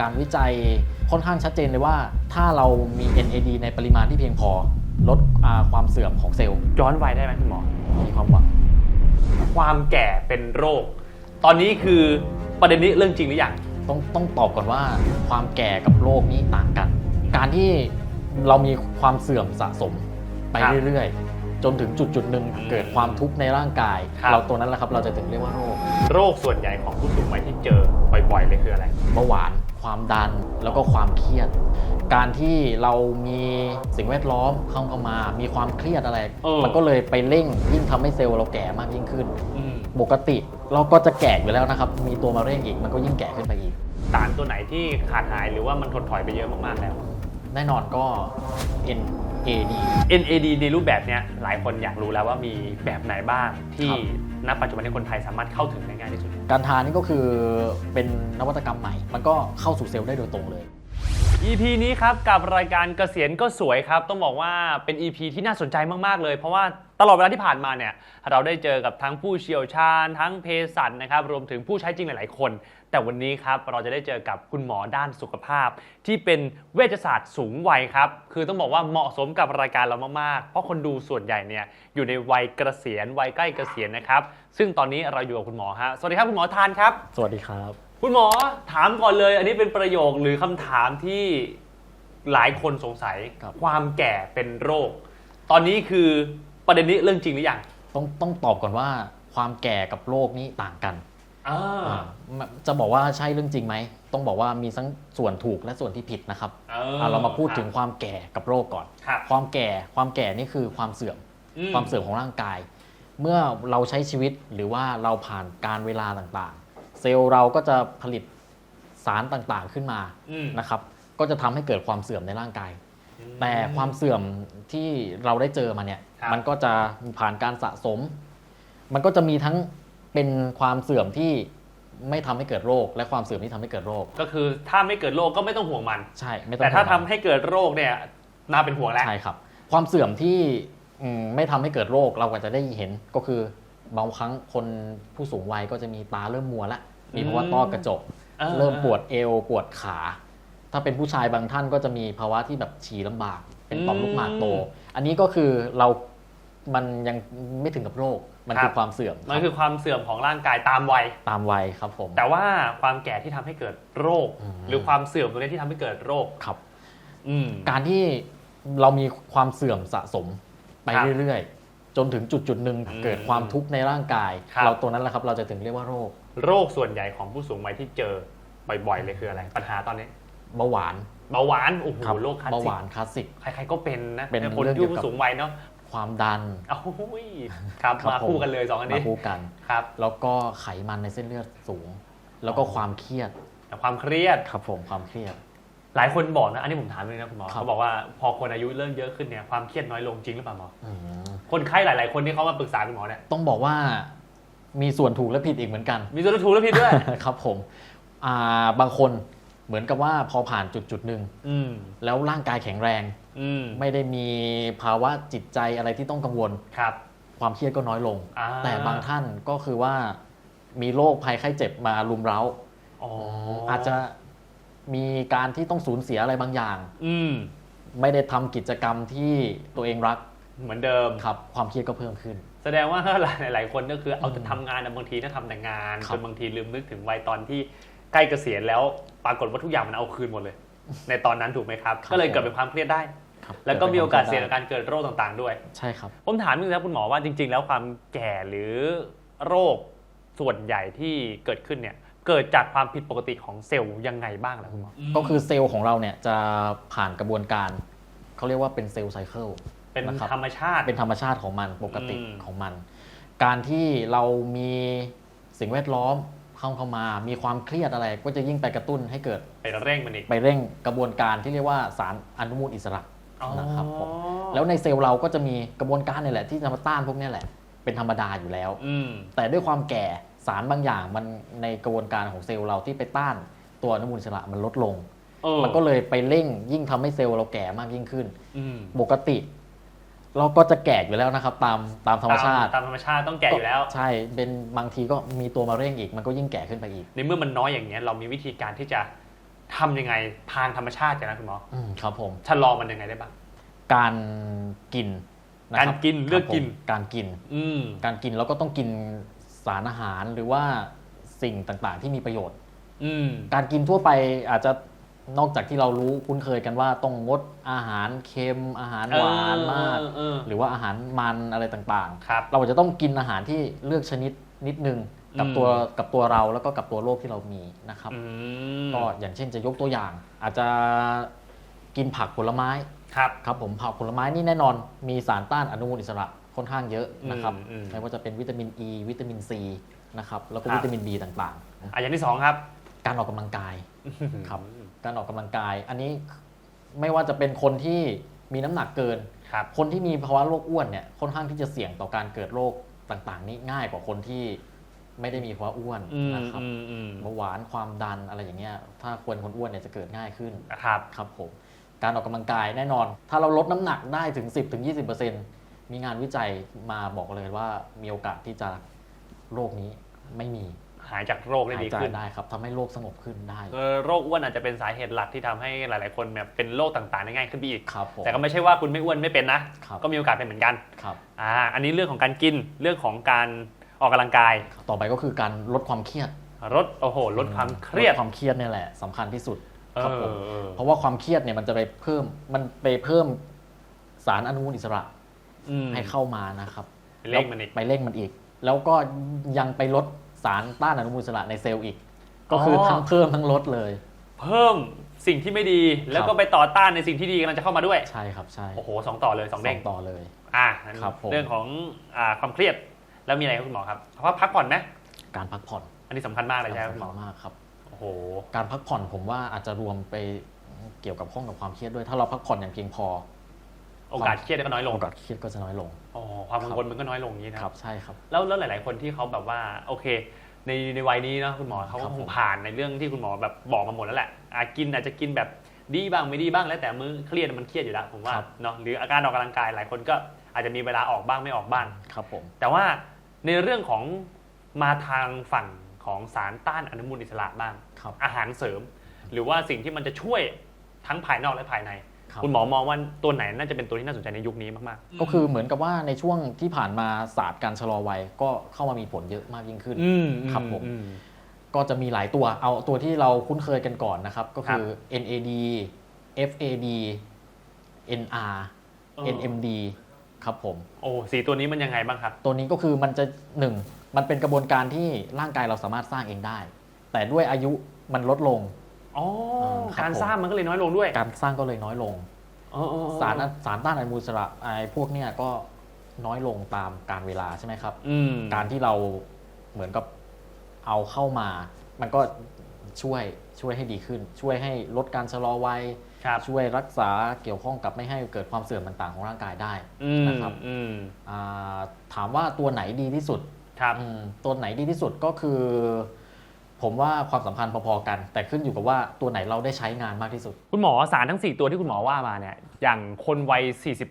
การวิจัยค่อนข้างชัดเจนเลยว่า ถ้าเรามี NAD ในปริมาณที่เพียงพอ ลดอ่าความเสื่อมของเซลล์ย้อนวัยได้ไหมคุณหมอ มีความหวัง ความแก่เป็นโรค ตอนนี้คือประเด็นนี้เรื่องจริงหรือยังต้องต้องตอบก่อนว่าความแก่กับโรคนี้ต่างกัน การที่เรามีความเสื่อมสะสมไปครับเรื่อยๆ จนถึงจุดจุดๆหนึ่งอืมเกิดความทุกข์ในร่างกายครับเราตัวนั้นแหละครับเราจะถึงเรียกว่าโรค โรคส่วนใหญ่ของผู้สูงวัยที่เจอบ่อยๆเลยคืออะไรเบาหวาน ความดันแล้วก็ความเครียด การที่เรามีสิ่งแวดล้อมเข้าเข้ามา มีความเครียดอะไร เออ มันก็เลยไปเร่งยิ่งทำให้เซลล์เราแก่มากยิ่งขึ้น อืมปกติเราก็จะแก่อยู่แล้วนะครับ มีตัวมาเร่งอีกมันก็ยิ่งแก่ขึ้นไปอีก สารตัวไหนที่ขาดหายหรือว่ามันถดถอยไปเยอะมากๆแล้ว แน่นอนก็ NAD NAD ในรูปแบบเนี้ยหลายคนอยากรู้แล้วว่ามีแบบไหนบ้างที่ครับณปัจจุบันนี้คนไทยสามารถเข้าถึงได้ง่ายที่สุด การทานนี่ก็คือเป็นนวัตกรรมใหม่ มันก็เข้าสู่เซลล์ได้โดยตรงเลย EP นี้ครับกับรายการเกษียณก็สวยครับ ต้องบอกว่าเป็น EP ที่น่าสนใจมากๆเลย เพราะว่าตลอดเวลาที่ผ่านมาเนี่ยเราได้เจอกับทั้งผู้เชี่ยวชาญ ทั้งเภสัชนะครับรวมถึงผู้ใช้จริงหลาย ๆ คน แต่วันนี้ครับเราจะได้เจอกับคุณหมอด้านสุขภาพ ที่เป็นเวชศาสตร์สูงวัยครับ คือต้องบอกว่าเหมาะสมกับรายการเรามากๆ เพราะคนดูส่วนใหญ่เนี่ยอยู่ในวัยเกษียณวัยใกล้เกษียณนะครับ ซึ่งตอนนี้เราอยู่กับคุณหมอฮะสวัสดีครับคุณหมอทานครับ สวัสดีครับ คุณหมอถามก่อนเลย อันนี้เป็นประโยคหรือคำถามที่หลายคนสงสัยครับ ความแก่เป็นโรค ตอนนี้คือประเด็นนี้เรื่องจริงหรือยัง ต้องต้องตอบก่อนว่าความแก่กับโรคนี้ต่างกันอ่าอ่า จะบอกว่าใช่เรื่องจริงไหม ต้องบอกว่ามีทั้งส่วนถูกและส่วนที่ผิดนะครับเอออ่าเรามาพูดถึงครับความแก่กับโรคก่อนครับความแก่ความแก่นี่คือความเสื่อมอืความเสื่อมของร่างกาย เมื่อเราใช้ชีวิตหรือว่าเราผ่านการเวลาต่างๆ เซลล์เราก็จะผลิตสารต่างๆขึ้นมาอืมนะครับ ก็จะทำให้เกิดความเสื่อมในร่างกายอืมแต่ความเสื่อมที่เราได้เจอมาเนี่ยครับมันก็จะผ่านการสะสม มันก็จะมีทั้ง เป็นความเสื่อมที่ไม่ทำให้เกิดโรค และความเสื่อมที่ทำให้เกิดโรค ก็คือถ้าไม่เกิดโรคก็ไม่ต้องห่วงมัน ใช่ไม่ต้องแต่ถ้าห่ทำวงให้เกิดโรคเนี่ยน่าเป็นห่วงแล้ว ใช่ครับ ความเสื่อมที่อืมไม่ทำให้เกิดโรคเราก็จะได้เห็นก็คือบางครั้งคนผู้สูงวัยก็จะมีตาเริ่มมัวละมีภาวะต้อกระจกอ่าเริ่มปวดเอวปวดขา ถ้าเป็นผู้ชายบางท่านก็จะมีภาวะที่แบบฉี่ลำบาก เป็นต่อมลูกหมากโต อันนี้ก็คือเรา มันยังไม่ถึงกับโรค มันคือความเสื่อมมันคือความเสื่อมของร่างกายตามวัยตามวัยครับผม แต่ว่าความแก่ที่ทำให้เกิดโรคอืมหรือความเสื่อมตัวนี้ที่ทำให้เกิดโรคครับอืมการที่เรามีความเสื่อมสะสมไปครับเรื่อยๆ จนถึงจุดจุดๆหนึ่งอืมเกิดความทุกข์ในร่างกายครับเราตัวนั้นแหละครับ เราจะถึงเรียกว่าโรค โรคส่วนใหญ่ของผู้สูงวัยที่เจอบ่อยๆเลยคืออะไร ปัญหาตอนนี้เบาหวานเบาหวานโอ้โหครับโรคคลาสเบาสิหกวานคลาสสิกใครๆก็เป็นนะเป็นคนเรื่องที่เกี่ยวกับผู้สูงวัยเนาะ ความดันเอ้าครับครับมาผมคู่กันเลยสองอันมานี้คู่กันครับ แล้วก็ไขมันในเส้นเลือดสูง แล้วก็อ๋อความเครียดแต่ความเครียดครับผมความเครียด หลายคนบอกนะอันนี้ผมถามเลยนะคุณหมอครับเขาบอกว่าพอคนอายุเริ่มเยอะขึ้นเนี่ยความเครียดน้อยลงจริงหรือเปล่าหมออืมคนไข้หลาย ๆ คนที่เขามาปรึกษาคุณหมอเนี่ยต้องบอกว่ามีส่วนถูกและผิดอีกเหมือนกัน มีส่วนถูกและผิดด้วยครับผมอ่าบางคน เหมือนกับว่าพอผ่านจุดจุดๆหนึ่งอืมแล้วร่างกายแข็งแรง อืมไม่ได้มีภาวะจิตใจอะไรที่ต้องกังวล ครับ ความเครียดก็น้อยลง อ่า แต่บางท่านก็คือว่ามีโรคภัยไข้เจ็บมารุมเร้า อ๋ออาจจะมีการที่ต้องสูญเสียอะไรบางอย่าง อืม ไม่ได้ทำกิจกรรมที่ตัวเองรักเหมือนเดิม ครับ ความเครียดก็เพิ่มขึ้น แสดงว่า หลายๆคนก็คือเอาแต่ทำงานนะบางทีนะทำแต่งานครัจบนบางทีลืมนึกถึงวัยตอนที่ ใกล้เกษียณแล้วปรากฏว่าทุกอย่างมันเอาคืนหมดเลย ในตอนนั้นถูกไหมครับครับก็เลยผมเกิดเป็นความเครียดได้ ครับแล้วก็มีโอกาสดเสี่ยงป็ต่อการเกิดโรคต่างๆด้วย ใช่ครับ ผมถามนิดนึงนะคุณหมอว่าจริง ๆ แล้วความแก่หรือโรคส่วนใหญ่ที่เกิดขึ้นเนี่ยเกิดจากความผิดปกติของเซลล์ยังไงบ้างล่ะคุณหมอก็คือเซลล์ของเราเนี่ยจะผ่านกระบวนการเขาเรียกว่าเป็นเซลล์ไซเคิล เป็นนะครับ ธรรมชาติ เป็นธรรมชาติของมันปกติอืม ของมัน การที่เรามีสิ่งแวดล้อม เข้าเข้ามา มีความเครียดอะไรก็จะยิ่งไปกระตุ้นให้เกิดไปเร่งมันอีกไปเร่งกระบวนการที่เรียกว่าสารอนุมูลอิสระนะครับผมแล้แล้ววในเซลล์เราก็จะมีกระบวนการนี่แหละที่จะมาต้านพวกเนี้ยแหละ เป็นธรรมดาอยู่แล้วอืมแต่ด้วยความแก่สารบางอย่างมันในกระบวนการของเซลล์เราที่ไปต้านตัวอนุมูลอิสระมันลดลงเออมันก็เลยไปเร่งยิ่งทำให้เซลล์เราแก่มากยิ่งขึ้นอืมปกติ เราก็จะแก่อยู่แล้วนะครับ ตามตามธรรมชาติตามธรรมชาติต้องแก่อยู่แล้ว ใช่เป็นบางทีก็มีตัวมาเร่งอีกมันก็ยิ่งแก่ขึ้นไปอีก ในเมื่อมันน้อยอย่างเงี้ยเรามีวิธีการที่จะทำยังไงทางธรรมชาติกันนะคุณหมออืมครับผมชะลอมันยังไงได้บ้างการกินนะครับการกินเลือกครับผมกินการกิน อืมการกินแล้วก็ต้องกินสารอาหารหรือว่าสิ่งต่างๆ ที่มีประโยชน์ อืมการกินทั่วไปอาจจะ นอกจากที่เรารู้คุ้นเคยกันว่าต้องงดอาหารเค็มอาหารหวานมาก เออเออหรือว่าอาหารมันอะไรต่างครับ ๆ เราจะต้องกินอาหารที่เลือกชนิดนิดนึงกับอืม ตัวกับตัวเราแล้วก็กับตัวโรคที่เรามีนะครับ อืมก็อย่างเช่นจะยกตัวอย่าง อาจจะกินผักผลไม้ครับ ครับผมผักผลไม้นี่แน่นอน มีสารต้านอนุมูลอิสระค่อนข้างเยอะนะครับอืมอืมไม่ว่าจะเป็นวิตามินอ e, ีวิตามินซีนะครับแล้วก็ครับ วิตามินบีต่างอะอย่างที่สองครับ ๆ การออกกำลังกาย ครับ การออกกำลังกาย อันนี้ไม่ว่าจะเป็นคนที่มีน้ำหนักเกินครับคนที่มีภาวะโรคอ้วนเนี่ยค่อนข้างที่จะเสี่ยงต่อการเกิดโรคต่างๆ นี้ง่ายกว่าคนที่ไม่ได้มีภาวะอ้วนอืมนะครับอืมอืมเบาหวานความดันอะไรอย่างเงี้ย ถ้าคนคนอ้วนเนี่ยจะเกิดง่ายขึ้นครับครับผมการออกกำลังกายแน่นอน ถ้าเราลดน้ำหนักได้ถึง 10-20%มีงานวิจัยมาบอกเลยว่ามีโอกาสที่จะโรคนี้ไม่มี หายจากโรคได้หายดีใจขึ้นได้ครับทำให้โรคสงบขึ้นได้เออโรคอ้วนอาจจะเป็นสาเหตุหลักที่ทำให้หลาย ๆ คนแบบเป็นโรคต่างๆได้ง่ายขึ้นไปอีกครับผมแต่ก็ไม่ใช่ว่าคุณไม่อ้วนไม่เป็นนะครับก็มีโอกาสเป็นเหมือนกันครับอ่าอันนี้เรื่องของการกินเรื่องของการออกกำลังกาย ต่อไปก็คือการลดความเครียดลดโอ้โหลดความเครียดลความเครียดเนี่ยแหละสำคัญที่สุดครับผมเออเออเพราะว่าความเครียดเนี่ยมันจะไปเพิ่มมันไปเพิ่มสารอนุมูลอิสระอืมให้เข้ามานะครับไปเร่งมันอีกไปเร่งมันอีก แล้วก็ยังไปลด สารต้านอนุมูลอิสระในเซลล์อีก ก็คือออ ทั้งเพิ่มทั้งลดเลย เพิ่มสิ่งที่ไม่ดีแล้วก็ไปต่อต้านในสิ่งที่ดีกำลังจะเข้ามาด้วย ใช่ครับใช่โอ้โหสองต่อเลยสองเด้งต่อเลย อ่าครับผม เรื่องของอ่าความเครียดแล้วมีอะไรครับคุณหมอครับเพราะว่าพักผ่อนไหมการพักผ่อนอันนี้สำคัญมากเลยใช่ไหมคุณหมสำอคัญมากครับ โอ้โห การพักผ่อนผมว่าอาจจะรวมไปเกี่ยวกับข้องกับความเครียดด้วย ถ้าเราพักผ่อนอย่างเพียงพอ โอกาสเครียดก็น้อยลง โอกาสเครียดก็จะน้อยลง อ๋อความกังวลมันก็น้อยลงอย่างนี้นะครับ ใช่ครับ แล้วแล้วหลาย ๆ คนที่เขาแบบว่าโอเค ในในวัยนี้เนาะคุณหมอเขาครัก็บคผงมผ่านในเรื่องที่คุณหมอแบบบอกมาหมดแล้วแหละอะกินอาจจะกินแบบดีบ้างไม่ดีบ้างแล้วแต่มื้อเครียดมันเครียดอยู่แล้วผมว่าเนาะหรืออาการออกกำลังกายหลายคนก็อาจจะมีเวลาออกบ้างไม่ออกบ้างครับผมแต่ว่าในเรื่องของมาทางฝั่งของสารต้านอนุมูลอิสระบ้างครับอาหารเสริม หรือว่าสิ่งที่มันจะช่วยทั้งภายนอกและภายใน ครับ คุณหมอมองว่าตัวไหนน่าจะเป็นตัวที่น่าสนใจในยุคนี้มากก็คือเหมือนกับว่าในช่วงที่ผ่านมาศาสตร์การชะลอวัยก็เข้ามามีผลเยอะมากยิ่งขึ้นๆอืมครับผม อื ก็จะมีหลายตัว เอาตัวที่เราคุ้นเคยกันก่อนนะครับ ก็คือครับ NAD FAD NR เออ NMD ครับผม โอ้สีตัวนี้มันยังไงบ้างครับ ตัวนี้ก็คือมันจะหนึ่งมันเป็นกระบวนการที่ร่างกายเราสามารถสร้างเองได้ แต่ด้วยอายุมันลดลง อ๋อครับการผม สร้างมันก็เลยน้อยลงด้วยการสร้างก็เลยน้อยลง อ๋ออ๋ออ๋อสารสารต้านอนุมูลอิสระไอ้พวกเนี้ยก็น้อยลงตามการเวลาใช่ไหมครับ อืม การที่เราเหมือนกับเอาเข้ามา มันก็ช่วยช่วยให้ดีขึ้น ช่วยให้ลดการชะลอวัยครับ ช่วยรักษาเกี่ยวข้องกับไม่ให้เกิดความเสื่อมต่างๆของร่างกายได้อืมนะครับอืมอ่าถามว่าตัวไหนดีที่สุดครับ อืมตัวไหนดีที่สุดก็คือ ผมว่าความสำคัญพอๆกัน แต่ขึ้นอยู่กับว่าตัวไหนเราได้ใช้งานมากที่สุด คุณหมอสารทั้ง 4 ตัวที่คุณหมอว่ามาเนี่ยอย่างคนวัย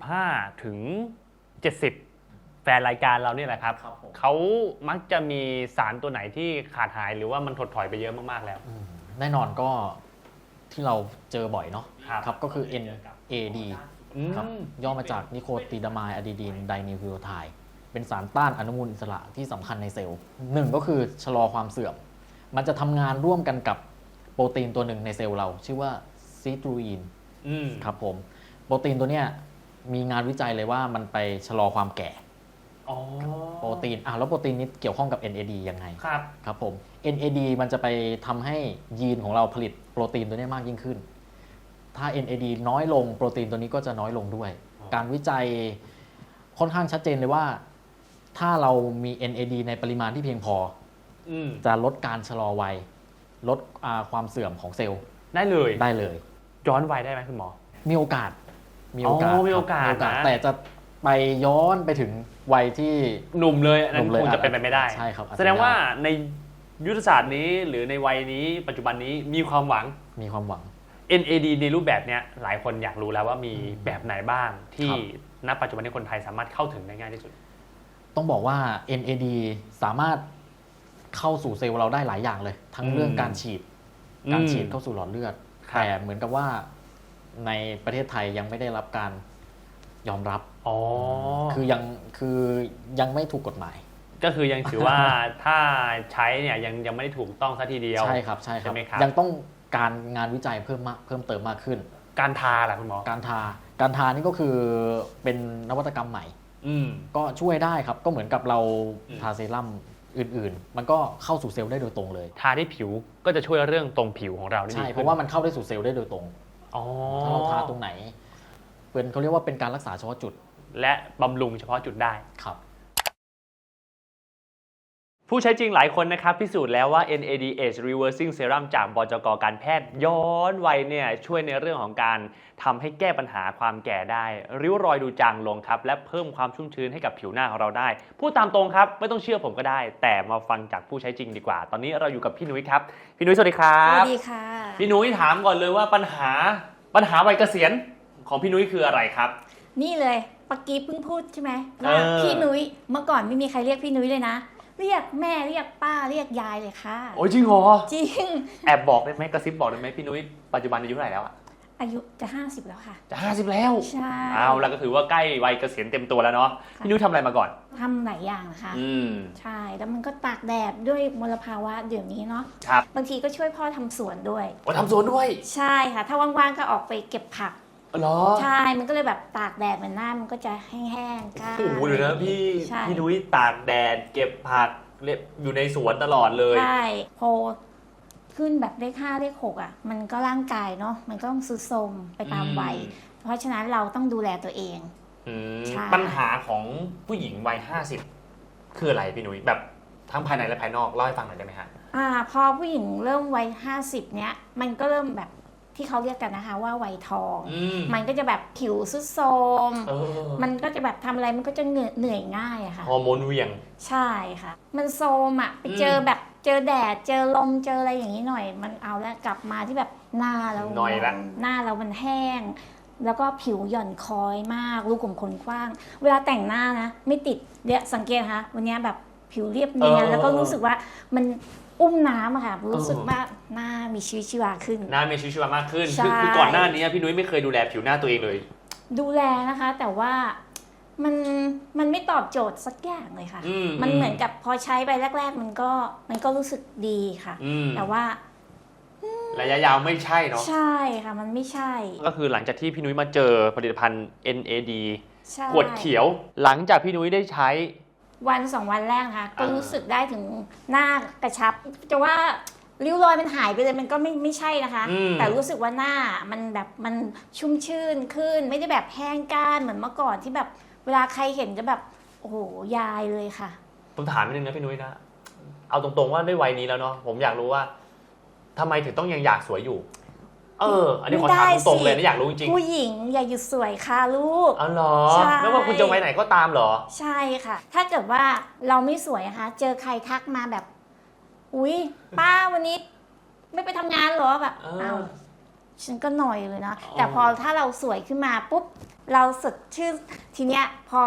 45 ถึง 70 แฟนรายการเราเนี่ยแหละครับครับผม เขามักจะมีสารตัวไหนที่ขาดหายหรือว่ามันถดถอยไปเยอะมากๆแล้ว อืมแน่นอนก็ที่เราเจอบ่อยเนาะครับครับก็คือ NAD อืม ครับย่อมาจากนิโคติดามายอะดีดีนไดนิวคลีโอไทด์เป็นสารต้านอนุมูลอิสระที่สำคัญในเซลล์หนึ่งก็คือชะลอความเสื่อม มันจะทำงานร่วมกันกับโปรตีนตัวหนึ่งในเซลล์เรา ชื่อว่าซีตรูอีนอืมครับผมโปรตีนตัวเนี้ยมีงานวิจัยเลยว่ามันไปชะลอความแก่ อ๋อโปรตีนอะแล้วโปรตีนนี้เกี่ยวข้องกับ NAD ยังไงครับ ครับผม NAD มันจะไปทำให้ยีนของเราผลิตโปรตีนตัวเนี้ยมากยิ่งขึ้น ถ้า NAD น้อยลงโปรตีนตัวนี้ก็จะน้อยลงด้วย อ๋อ การวิจัยค่อนข้างชัดเจนเลยว่า ถ้าเรามี NAD ในปริมาณที่เพียงพอ อืมจะลดการชะลอวัย ลดอ่าความเสื่อมของเซลล์ได้เลยได้เลย ย้อนวัยได้ไหมคุณหมอ มีโอกาสมีโอกาสอ๋อมีครับโอกาสนะ แต่จะไปย้อนไปถึงวัยที่ หนุ่มเลยอันนั้หนุ่นมเลยคงจะเป็นไปไม่ได้ใช่ครับอาจจะ แสดงว่าในยุทธศาสตร์นี้หรือในวัยนี้ปัจจุบันนี้มีความหวัง มีความหวัง NAD ในรูปแบบเนี้ยหลายคนอยากรู้แล้วว่ามีอืมแบบไหนบ้าง ที่ครับณปัจจุบันนี้คนไทยสามารถเข้าถึงได้ง่ายที่สุด ต้องบอกว่า NAD สามารถ เข้าสู่เซลล์เราได้หลายอย่างเลย ทั้งอืมเรื่องการฉีด การอืมฉีดเข้าสู่หลอดเลือดครับแต่เหมือนกับว่าในประเทศไทยยังไม่ได้รับการยอมรับอ๋อคือยังคือยังไม่ถูกกฎหมาย ก็คือยังถือว่าถ้าใช้เนี่ยยังยังไม่ได้ถูกต้องซะทีเดียวใช่ครับใช่ครับใช่ไหมครับยังต้องการงานวิจัยเพิ่มมากเพิ่มเติมมากขึ้น การทาล่ะคุณหมอการทา การทานี่ก็คือเป็นนวัตกรรมใหม่อืมก็ช่วยได้ครับก็เหมือนกับเราอืมทาเซรั่ม อื่นๆ มันก็เข้าสู่เซลล์ได้โดยตรงเลย ทาที่ผิวก็จะช่วยเรื่องตรงผิวของเราได้ดีใช่ขึ้นเพราะว่ามันเข้าได้สู่เซลล์ได้โดยตรงอ๋อถ้าเราทาตรงไหนเป็นเขาเรียกว่าเป็นการรักษาเฉพาะจุด และบำรุงเฉพาะจุดได้ครับ ผู้ใช้จริงหลายคนนะครับ พิสูจน์แล้วว่า NADH Reversing Serum จากบจกการแพทย์ย้อนวัยเนี่ยช่วยในเรื่องของการทำให้แก้ปัญหาความแก่ได้ ริ้วรอยดูจางลงครับ และเพิ่มความชุ่มชื้นให้กับผิวหน้าของเราได้ พูดตามตรงครับ ไม่ต้องเชื่อผมก็ได้ แต่มาฟังจากผู้ใช้จริงดีกว่า ตอนนี้เราอยู่กับพี่นุ้ยครับ พี่นุ้ยสวัสดีครัสวับสดีค่ะ พี่นุ้ยถามก่อนเลยว่าปัญหาปัญหาวัยเกษียณของพี่นุ้ยคืออะไรครับ นี่เลยปกกี้เพิ่งพูดใช่ไหมว่าเออพี่นุ้ยเมื่อก่อนไม่มีใครเรียกพี่นุ้ยเลยนะ เรียกแม่เรียกป้าเรียกยายเลยค่ะ โอ้ยจริงเหรอ จริง แอบบอกได้ไหมกระซิบบอกได้ไหมพี่นุ้ยปัจจุบันอายุเท่าไหร่แล้วอะอายุจะ 50 แล้วค่ะ จะห้าสิบแล้วใช่เอาแล้วก็ถือว่าใกล้วัยเกษียณเต็มตัวแล้วเนาะค่ะพี่นุ้ยทำอะไรมาก่อนทำหลายอย่างนะคะอืมใช่แล้วมันก็ตากแดดด้วยมลภาวะเดี๋ยวนี้เนาะครับบางทีก็ช่วยพ่อทำสวนด้วยว่าทำสวนด้วย ใช่ค่ะ ถ้าว่างๆก็ออกไปเก็บผัก เหรอใช่ มันก็เลยแบบตากแดดเหมือนหน้ามันก็จะแห้งๆก้า โอ้โหเดี๋ยวนะพี่ใช่ พี่นุ้ยตากแดดเก็บผักเรียบอยู่ในสวนตลอดเลย ใช่พอขึ้นแบบเลขห้าเลขหกอะ มันก็ร่างกายเนาะมันก็ต้องซุดโทรมไปตามวัยเพราะฉะนั้นเราต้องดูแลตัวเอง อืมใช่ ปัญหาของผู้หญิงวัยห้าสิบคืออะไรพี่นุ้ยแบบทั้งภายในและภายนอกเล่าให้ฟังหน่อยได้ไหมฮะ อ่าพอผู้หญิงเริ่มวัยห้าสิบเนี้ย มันก็เริ่มแบบ ที่เขาเรียกกันนะคะว่าวัยทองอืมมันก็จะแบบผิวซุดโทรมเออมันก็จะแบบทำอะไรมันก็จะเหนื่อยเหนื่อยง่ายอะค่ะฮอร์โมนเหวียง ใช่ค่ะ มันโซมอะไปเจออืมแบบเจอแดดเจอลมเจออะไรอย่างนี้หน่อย มันเอาแล้วกลับมาที่แบบหน้าเราหน่อยละหน้าเรามันแห้ง แล้วก็ผิวหย่อนคล้อยมากรูขุมขนกว้าง เวลาแต่งหน้านะ ไม่ติดเนี่ยสังเกตนะคะวันนี้แบบผิวเรียบเนียนแล้วก็รู้สึกว่ามัน อุ้มน้ำอะค่ะรู้สึกว่าหน้ามีชีวิตชีวาขึ้น หน้ามีชีวิตชีวามากขึ้น ใช่ คือคือก่อนหน้านี้พี่นุ้ยไม่เคยดูแลผิวหน้าตัวเองเลย ดูแลนะคะ แต่ว่ามันมันไม่ตอบโจทย์สักอย่างเลยค่ะ อืมมันอืมเหมือนกับพอใช้ไปแรก ๆ มันก็มันก็รู้สึกดีค่ะ อืมแต่ว่าระยะยาวไม่ใช่เนาะ ใช่ค่ะ มันไม่ใช่ก็คือหลังจากที่พี่นุ้ยมาเจอผลิตภัณฑ์ NAD ใช่ขวดเขียว หลังจากพี่นุ้ยได้ใช้ วันสองวันแรกนะคะก็อ่ารู้รู้สึกได้ถึงหน้ากระชับ จะว่าริ้วรอยมันหายไปเลยมันก็ไม่ไม่ใช่นะคะ อืม แต่รู้สึกว่าหน้ามันแบบมันชุ่มชื่นขึ้น ไม่ได้แบบแห้งก้านเหมือนเมื่อก่อนที่แบบเวลาใครเห็นจะแบบโอ้โหยายเลยค่ะ ผมถามนิดนึงนะพี่นุ้ยนะ เอาตรงๆว่าด้วยวัยนี้แล้วเนาะผมอยากรู้ว่าทำไมถึงต้องยังอยากสวยอยู่ เออ อันนี้ขอถามไม่ได้ตรงๆเลยสินะอยากรู้จริงผู้หญิงอย่าหยุดสวยค่ะลูกๆอ๋อเหรอใช่ไม่ว่าคุณจะวัยไหนก็ตามเหรอ ใช่ค่ะ ถ้าเกิดว่าเราไม่สวยนะคะ เจอใครทักมาแบบ อุ๊ย ป้าวันนี้ ไม่ไปทำงานเหรอแบบเอออ้าว ฉันก็หน่อยเลยนะอ๋อแต่พอถ้าเราสวยขึ้นมาปุ๊บ เราสดชื่นทีเนี้ยพอ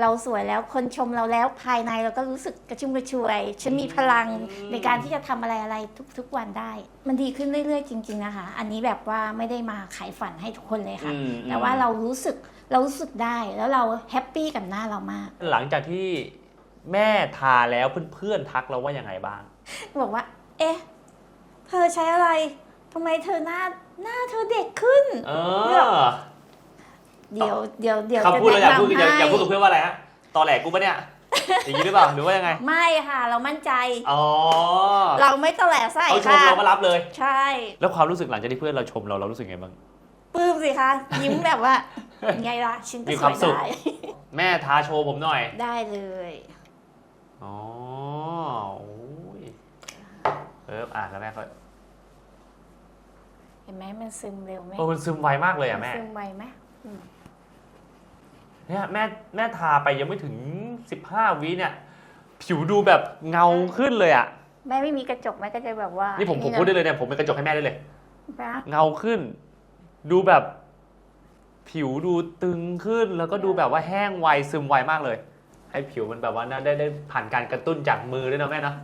เราสวยแล้วคนชมเราแล้วภายในเราก็รู้สึกกระชุ่มกระชวย ฉันมีพลังในการที่จะทำอะไรอะไรทุกๆวันได้ มันดีขึ้นเรื่อยๆ จริง ๆนะคะ อันนี้แบบว่าไม่ได้มาขายฝันให้ทุกคนเลยค่ะ อืมแต่ว่าเรารู้สึกเรารู้สึกได้แล้วเราแฮปปี้กับหน้าเรามาก หลังจากที่แม่ทาแล้วเพื่อนๆทักเราว่ายังไงบ้าง บอกว่า เอ๊ะ เธอใช้อะไร ทำไมเธอหน้าหน้าเธอเด็กขึ้น เอเลือกอเดี๋ยวเดี๋ยวเดี๋ยวคำพูดเราอยากพูดจะอยากแนะนำอยากพูดกับให้เพื่อนว่าอะไรฮะตอแหลกูปะเนี่ยอย่างนี้หรือเปล่าหรือว่ายังไง ไม่ค่ะ เรามั่นใจ อ๋อ เราไม่ตะแหลใส่เขาชมค่ะเราก็รับเลย ใช่ แล้วความรู้สึกหลังจากที่เพื่อนเราชมเราเรารู้สึกไงบ้างปลื้มสิคะยิ้มแบบว่าไงล่ะฉันก็มีสควาวมยสุขได้แม่ทาโชว์ผมหน่อย ได้เลยอ๋อโอ้ยเอออ่านแล้วแม่ก็ เห็นไหมมันซึมเร็วไหมเออมันซึมไวมากเลยอะแม่ ซึมไวไหมเนี่ยแม่แม่ทาไปยังไม่ถึง 15วิเนี่ย ผิวดูแบบเงาขึ้นเลยอะ แม่ไม่มีกระจกแม่ก็จะแบบว่านี่ผมผมพูดได้เลยเนี่ยผมเป็นกระจกให้แม่ได้เลย นะ เงาขึ้น ดูแบบ ผิวดูตึงขึ้น แล้วก็ดูแบบว่าแห้งไวซึมไวมากเลย ให้ผิวมันแบบว่าน่าได้ได้ผ่านการกระตุ้นจากมือด้วยนะแม่นะ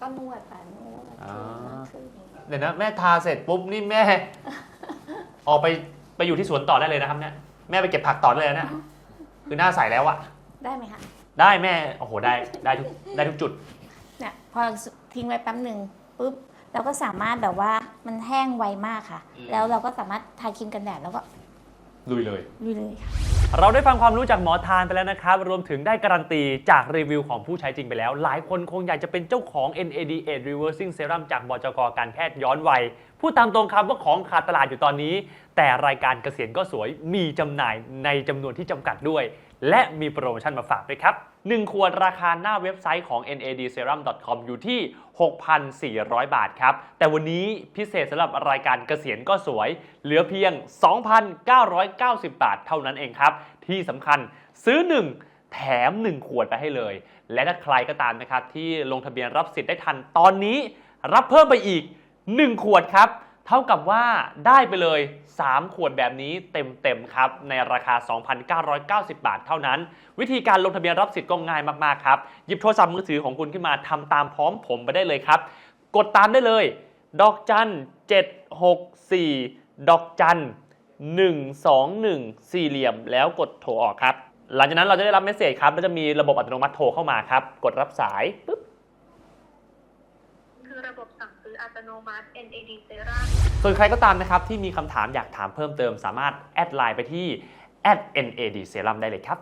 ก็นวดไปนวดอ่าขึ้นขึ้นอย่าง เงี้ยเดี๋ยวนะแม่ทาเสร็จปุ๊บนี่แม่ ออกไปไปอยู่ที่สวนต่อได้เลยนะครับเนี่ยแม่ไปเก็บผักต่อได้เลยนะเนี่ยคือหน้าใสแล้วอะได้ไหมคะได้แม่โอ้โหได้ได้ทุกได้ทุกจุด เนี่ยพอทิ้งไว้แป๊บหนึ่งปุ๊บเราก็สามารถแบบว่ามันแห้งไวมากค่ะ อืม แล้วเราก็สามารถทาครีมกันแดดแล้วก็ลุยเลย ลุยเลยค่ะ เราได้ฟังความรู้จากหมอทานไปแล้วนะครับ รวมถึงได้การันตีจากรีวิวของผู้ใช้จริงไปแล้ว หลายคนคงอยากจะเป็นเจ้าของ NAD8 Reversing Serum จากบจกการแพทย์ย้อนวัย พูดตามตรงครับว่าของขาดตลาดอยู่ตอนนี้ แต่รายการเกษียณก็สวยมีจำหน่ายในจำนวนที่จำกัดด้วย และมีโปรโมชั่นมาฝากด้วยครับ 1 ขวดราคาหน้าเว็บไซต์ของ nadserum.com อยู่ที่ 6,400 บาทครับ แต่วันนี้พิเศษสำหรับรายการเกษียณก็สวย เหลือเพียง 2,990 บาทเท่านั้นเองครับ ที่สำคัญซื้อ 1แถม 1 ขวดไปให้เลย และถ้าใครก็ตามนะครับ ที่ลงทะเบียนรับสิทธิ์ได้ทันตอนนี้ รับเพิ่มไปอีก 1 ขวดครับ เท่ากับว่าได้ไปเลย 3 ขวดแบบนี้เต็มๆครับ ในราคา 2,990 บาทเท่านั้น วิธีการลงทะเบียนรับสิทธิ์ก็ง่ายมากๆครับ หยิบโทรศัพท์มือถือของคุณขึ้นมาทำตามพร้อมผมไปได้เลยครับ กดตามได้เลย ดอกจัน 764 ดอกจัน 121 สี่เหลี่ยม แล้วกดโทรออกครับ หลังจากนั้นเราจะได้รับเมสเซจครับแล้วจะมีระบบอัตโนมัติโทรเข้ามาครับ กดรับสายปุ๊บ คือระบบสั่งซื้อ อัตโนมัติ NAD Serum ส่วนใครก็ตามนะครับที่มีคำถามอยากถามเพิ่มเติมสามารถแอดไลน์ไปที่ @NAD Serum ได้เลยครับ